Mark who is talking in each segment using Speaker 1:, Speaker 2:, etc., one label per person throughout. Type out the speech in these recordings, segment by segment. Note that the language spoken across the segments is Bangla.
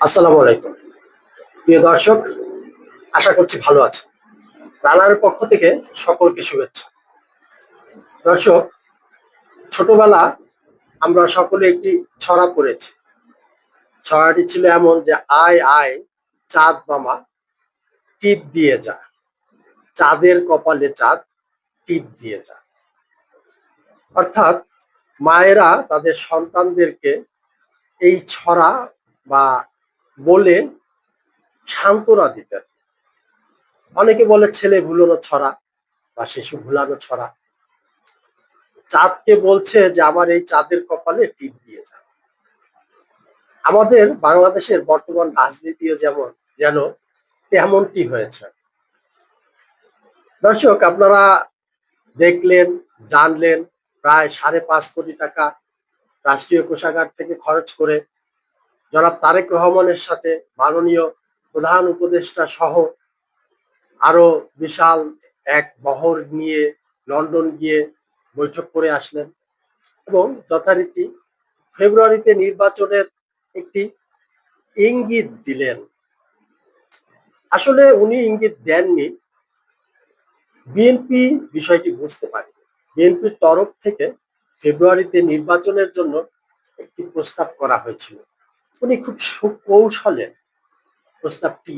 Speaker 1: আসসালামু আলাইকুম। প্রিয় দর্শক, আশা করছি ভালো আছে রানার পক্ষ থেকে সকলকে শুভেচ্ছা। দর্শক, ছোটবেলা আমরা সকলে একটি ছড়া পড়েছি। ছড়াটি ছিল এমন যে আয় আয়, চাঁদ মামা, টিপ দিয়ে যা। চাঁদের কপালে চাঁদ, টিপ দিয়ে যা। অর্থাৎ মায়েরা তাদের সন্তানদেরকে এই ছড়া বা বলে সান্ত্বনা দিতেন অনেকে বলে, ছেলে ভুলানো ছড়া বা শিশু ভুলানো ছড়া। চাঁদকে বলছে যে, আমার এই চাঁদের কপালে টিপ দিয়ে যা আমাদের বাংলাদেশের বর্তমান রাজনীতিও যেমন, যেন তেমনটি হয়েছে। দর্শক, আপনারা দেখলেন, জানলেন, প্রায় সাড়ে পাঁচ কোটি টাকা রাষ্ট্রীয় কোষাগার থেকে খরচ করে জনাব তারেক রহমানের সাথে মাননীয় প্রধান উপদেষ্টা সহ আরও বিশাল এক বহর নিয়ে লন্ডন গিয়ে বৈঠক করে আসলেন এবং যথারীতি ফেব্রুয়ারিতে নির্বাচনের একটি ইঙ্গিত দিলেন। আসলে উনি ইঙ্গিত দেননি। বিএনপি বিষয়টি বুঝতে পারে বিএনপির তরফ থেকে ফেব্রুয়ারিতে নির্বাচনের জন্য একটি প্রস্তাব করা হয়েছিল। উনি খুব সুকৌশলে প্রস্তাবটি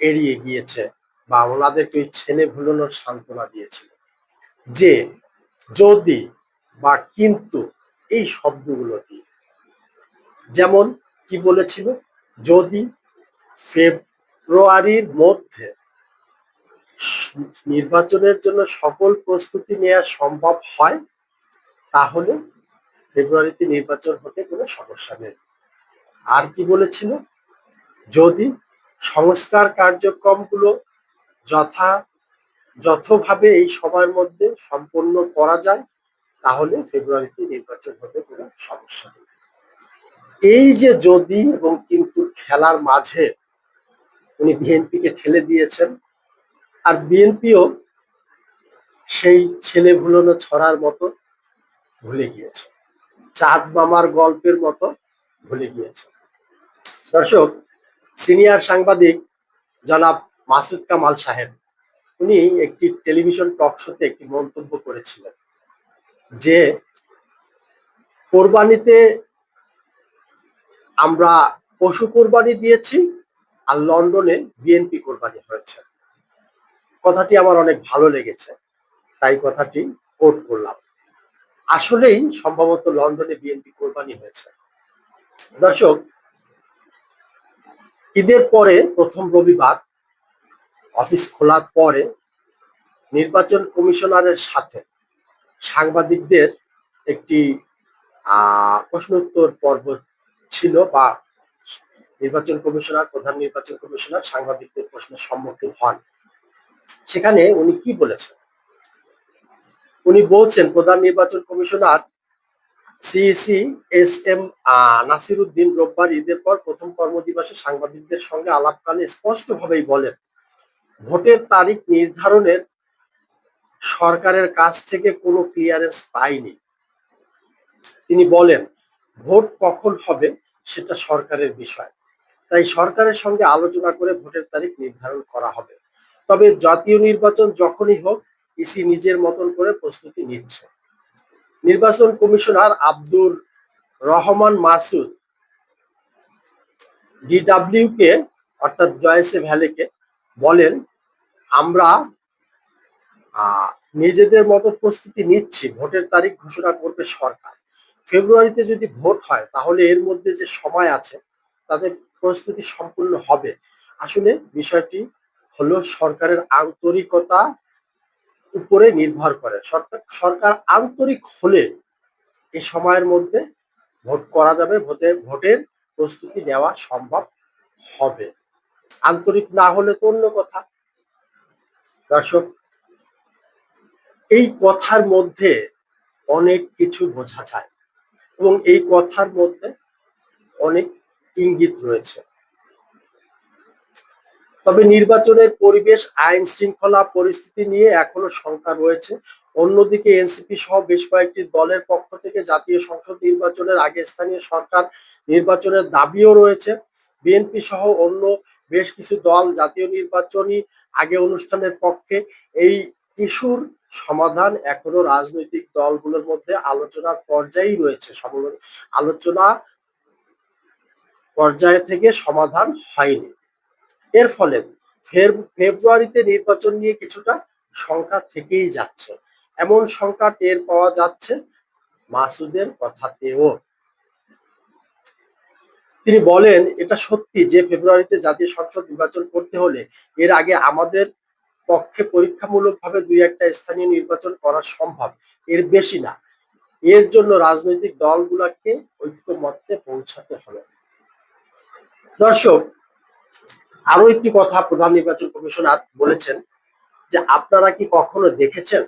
Speaker 1: এড়িয়ে গিয়েছে বা ওনাদেরকে ওই ছেলে ভুলানোর সান্ত্বনা দিয়েছিল যে যদি বা কিন্তু এই শব্দগুলো দিয়ে, যেমন কি বলেছিল? যদি ফেব্রুয়ারির মধ্যে নির্বাচনের জন্য সকল প্রস্তুতি নেওয়া সম্ভব হয়, তাহলে ফেব্রুয়ারিতে নির্বাচন হতে কোনো সমস্যা নেই। আর কি বলেছিল? যদি সংস্কার কার্যক্রমগুলো যথা, যথভাবে এই সময়ের মধ্যে সম্পন্ন করা যায়, তাহলে ফেব্রুয়ারিতে নির্বাচন হতে কোনো সমস্যা নেই। এই যে যদি এবং কিন্তু খেলার মাঝে উনি বিএনপিকে ঠেলে দিয়েছেন, আর বিএনপিও সেই ছেলে ভুলোনো ছড়ার মতো ভুলে গিয়েছে। চাঁদ মামার গল্পের মতো ভুলে গিয়েছে। দর্শক, সিনিয়র সাংবাদিক জনাব মাসুদ কামাল সাহেব, উনি একটি টেলিভিশন টক শোতে একটি মন্তব্য করেছিলেন যে, কোরবানিতে আমরা পশু কোরবানি দিয়েছি আর লন্ডনে বিএনপি কোরবানি হয়েছে। কথাটি আমার অনেক ভালো লেগেছে, তাই কথাটি কোট করলাম। আসলেই সম্ভবত লন্ডনে বিএনপি কোরবানি হয়েছে। দর্শক ঈদের পরে প্রথম রবিবার অফিস খোলার পরে নির্বাচন কমিশনারের সাথে সাংবাদিকদের একটি আহ প্রশ্ন উত্তর পর্ব ছিল বা নির্বাচন কমিশনার, প্রধান নির্বাচন কমিশনার সাংবাদিকদের প্রশ্নের সম্মুখীন হন। সেখানে উনি কি বলেছেন? উনি বলছেন, প্রধান নির্বাচন commissioner CEC S M Nasiruddin রোববার ঈদের পর প্রথম কর্মদিবসে সাংবাদিকদের সঙ্গে আলাপকালে স্পষ্টভাবেই বলেন, ভোটের তারিখ নির্ধারণের সরকারের কাছ থেকে কোনো ক্লিয়ারেন্স পাইনি। তিনি বলেন, ভোট কখন হবে সেটা সরকারের বিষয়। তাই সরকারের সঙ্গে আলোচনা করে ভোটের তারিখ নির্ধারণ করা হবে। তবে জাতীয় নির্বাচন যখনই হোক, ইসি নিজের মতন করে প্রস্তুতি নিচ্ছে। নির্বাচন কমিশনার আব্দুর রহমান মাসুদ ডিডাব্লিউ কে, অর্থাৎ জয়েসে ভ্যালেকে বলেন, আমরা নিজেদের মতো প্রস্তুতি নিচ্ছি, ভোটের তারিখ ঘোষণা করবে সরকার। ফেব্রুয়ারিতে যদি ভোট হয়, তাহলে এর মধ্যে যে সময় আছে, তাদের প্রস্তুতি সম্পূর্ণ হবে। আসলে বিষয়টি হলো সরকারের আন্তরিকতা উপরে নির্ভর করে। সরকার আন্তরিক হলে এ সময়ের মধ্যে ভোট করা যাবে ভোটের ভোটের প্রস্তুতি নেওয়া সম্ভব হবে। আন্তরিক না হলে তো অন্য কথা। দর্শক, এই কথার মধ্যে অনেক কিছু বোঝা যায় এবং এই কথার মধ্যে অনেক ইঙ্গিত রয়েছে। তবে নির্বাচনের পরিবেশ, আইন শৃঙ্খলা পরিস্থিতি নিয়ে এখনও শঙ্কা রয়েছে। অন্যদিকে এনসিপি সহ বেশ কয়েকটি দলের পক্ষ থেকে জাতীয় সংসদ নির্বাচনের আগে স্থানীয় সরকার নির্বাচনের দাবিও রয়েছে। বিএনপি সহ অন্য বেশ কিছু দল জাতীয় নির্বাচনী আগে অনুষ্ঠানের পক্ষে এই ইস্যুর সমাধান এখনও রাজনৈতিক দলগুলোর মধ্যে আলোচনার পর্যায়েই রয়েছে। আলোচনা পর্যায়ে থেকে সমাধান হয়নি। এর ফলে ফেব্রুয়ারিতে নির্বাচন নিয়ে কিছুটা শঙ্কা থেকেই যাচ্ছে। এমন শঙ্কা টের পাওয়া যাচ্ছে মাসুদের কথাতেও। তিনি বলেন, এটা সত্যি যে ফেব্রুয়ারিতে জাতীয় সংসদ নির্বাচন করতে হলে এর আগে আমাদের পক্ষে পরীক্ষামূলকভাবে দুই একটা স্থানীয় নির্বাচন করা সম্ভব। এর বেশি না। এর জন্য রাজনৈতিক দলগুলোকে ঐক্যমত্যে পৌঁছাতে হবে। দর্শক আরও একটি কথা প্রধান নির্বাচন কমিশনার বলেছেন যে আপনারা কি কখনো দেখেছেন?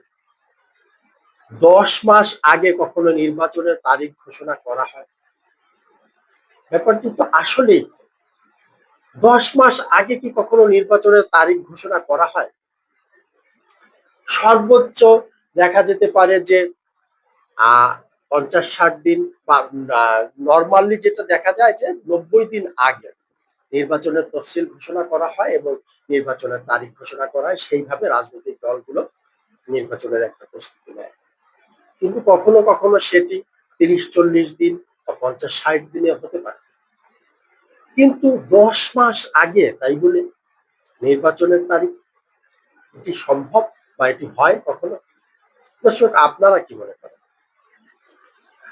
Speaker 1: দশ মাস আগে কখনো নির্বাচনের তারিখ ঘোষণা করা হয়? ব্যাপারটি তো আসলেই। দশ মাস আগে কি কখনো নির্বাচনের তারিখ ঘোষণা করা হয়? সর্বোচ্চ দেখা যেতে পারে যে পঞ্চাশ ষাট দিন বা নর্মালি যেটা দেখা যায় যে নব্বই দিন আগে। নির্বাচনের তফসিল ঘোষণা করা হয় এবং নির্বাচনের তারিখ ঘোষণা করা হয়, সেইভাবে রাজনৈতিক দলগুলো নির্বাচনের একটা প্রস্তুতি নেয়। কিন্তু কখনো কখনো সেটি তিরিশ, চল্লিশ দিন বা পঞ্চাশ, ষাট দিনে হতে পারে। কিন্তু দশ মাস আগে, তাই বলে নির্বাচনের তারিখ এটি সম্ভব বা এটি হয় কখনো? দর্শক, আপনারা কি মনে করেন?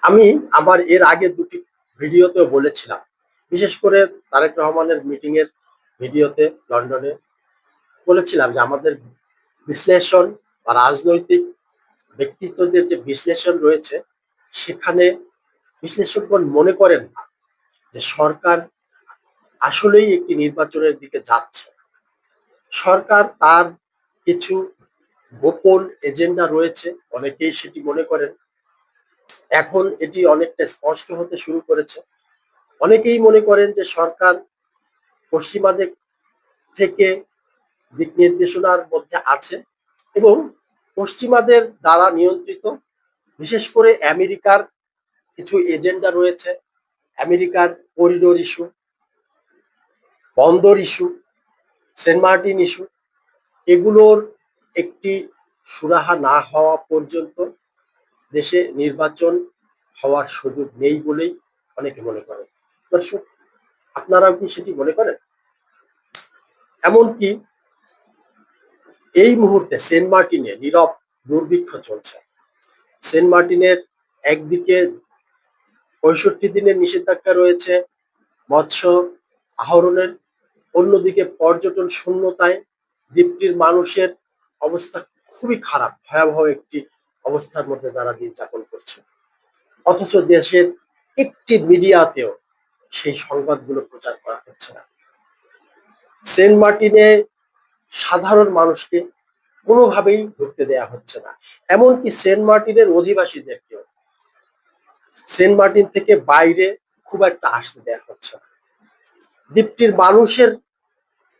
Speaker 1: আমি আমার এর আগে দুটি ভিডিওতেও বলেছিলাম বিশেষ করে তারেক রহমানের মিটিং এর ভিডিওতে লন্ডনে বলেছিলাম যে আমাদের বিশ্লেষণ বা রাজনৈতিক ব্যক্তিত্বদের যে বিশ্লেষণ রয়েছে, সেখানে বিশ্লেষকগণ মনে করেন যে সরকার আসলেই একটি নির্বাচনের দিকে যাচ্ছে। সরকার তার কিছু গোপন এজেন্ডা রয়েছে, অনেকেই সেটি মনে করেন। এখন এটি অনেকটা স্পষ্ট হতে শুরু করেছে। অনেকেই মনে করেন যে সরকার পশ্চিমাদের থেকে দিক নির্দেশনার মধ্যে আছে এবং পশ্চিমাদের দ্বারা নিয়ন্ত্রিত, বিশেষ করে আমেরিকার কিছু এজেন্ডা রয়েছে, আমেরিকার করিডোর ইস্যু, বন্দর ইস্যু, সেন্ট মার্টিন ইস্যু, এগুলোর একটি সুরাহা না হওয়া পর্যন্ত দেশে নির্বাচন হওয়ার সুযোগ নেই বলেই অনেকে মনে করেন। দর্শক, আপনারাও কি সেটি মনে করেন? এমনকি এই মুহূর্তে সেন্ট মার্টিনে নীরব দুর্ভিক্ষ চলছে। সেন্ট মার্টিনের একদিকে পঁয়ষট্টি দিনের নিষেধাজ্ঞা রয়েছে, মৎস্য আহরণের, অন্যদিকে পর্যটন শূন্যতায় দ্বীপটির মানুষের অবস্থা খুবই খারাপ, ভয়াবহ একটি অবস্থার মধ্যে তারা দিন যাপন করছে। অথচ দেশের একটি মিডিয়াতেও সেই সংবাদগুলো প্রচার করা হচ্ছে না। সেন্ট মার্টিনে সাধারণ মানুষকে কোনোভাবেই ঢুকতে দেয়া হচ্ছে না। এমনকি সেন্ট মার্টিনের অধিবাসীদেরকেও সেন্ট মার্টিন থেকে বাইরে খুব একটা আসতে দেয়া হচ্ছে না। দ্বীপটির মানুষের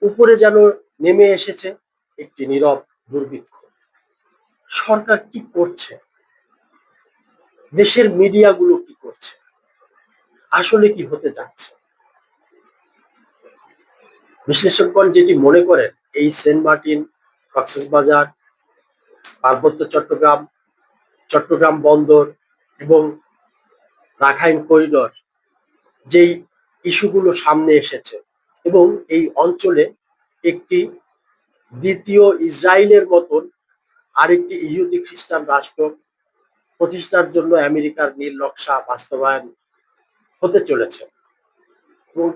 Speaker 1: উপরে যেন নেমে এসেছে একটি নীরব দুর্ভিক্ষ। সরকার কি করছে? দেশের মিডিয়াগুলো আসলে কি হতে যাচ্ছে? বিশ্লেষকগণ যেটি মনে করেন, এই সেন্ট মার্টিন কক্সবাজার পার্বত্য চট্টগ্রাম চট্টগ্রাম বন্দর এবং রাখাইন করিডর, যেই ইস্যুগুলো সামনে এসেছে এবং এই অঞ্চলে একটি দ্বিতীয় ইসরায়েলের মতন আরেকটি ইহুদি খ্রিস্টান রাষ্ট্র প্রতিষ্ঠার জন্য আমেরিকার নীল নকশা বাস্তবায়ন হতে চলেছে। এবং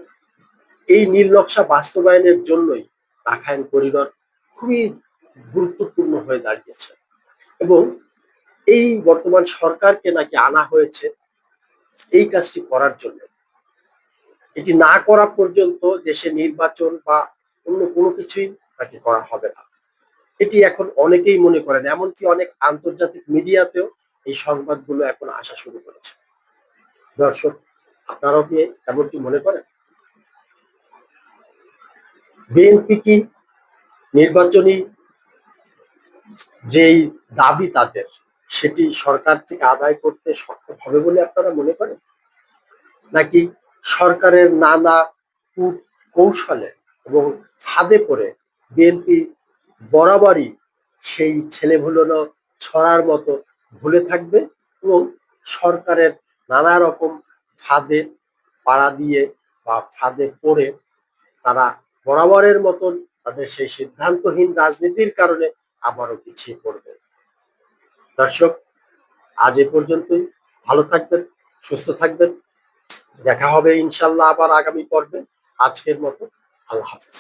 Speaker 1: এই নীল নকশা বাস্তবায়নের জন্যই রাখায়ন করিডর খুবই গুরুত্বপূর্ণ হয়ে দাঁড়িয়েছে। এবং এই বর্তমান সরকারকে নাকি আনা হয়েছে এই কাজটি করার জন্য। এটি না করা পর্যন্ত দেশে নির্বাচন বা অন্য কোনো কিছুই নাকি করা হবে না। এটি এখন অনেকেই মনে করেন, এমনকি অনেক আন্তর্জাতিক মিডিয়াতেও এই সংবাদগুলো এখন আসা শুরু করেছে। দর্শক আপনারাও কি এমনটি মনে করেন? বিএনপি কি নির্বাচনী যেই দাবি তাদের, সেটি সরকার থেকে আদায় করতে সক্ষম হবে বলে আপনারা মনে করেন? নাকি সরকারের নানা কৌশলে এবং ফাঁদে পড়ে বিএনপি বরাবরই সেই ছেলে ছেলেভুলোনো ছড়ার মতো ভুলে থাকবে এবং সরকারের নানা রকম ফাঁদে পাড়া দিয়ে বা ফাঁদে পড়ে তারা বরাবরের মতন তাদের সেই সিদ্ধান্তহীন রাজনীতির কারণে আবারও পিছিয়ে পড়বে। দর্শক, আজ এ পর্যন্তই। ভালো থাকবেন, সুস্থ থাকবেন। দেখা হবে ইনশাল্লাহ আবার আগামী পর্বে। আজকের মতো আল্লাহ হাফিজ।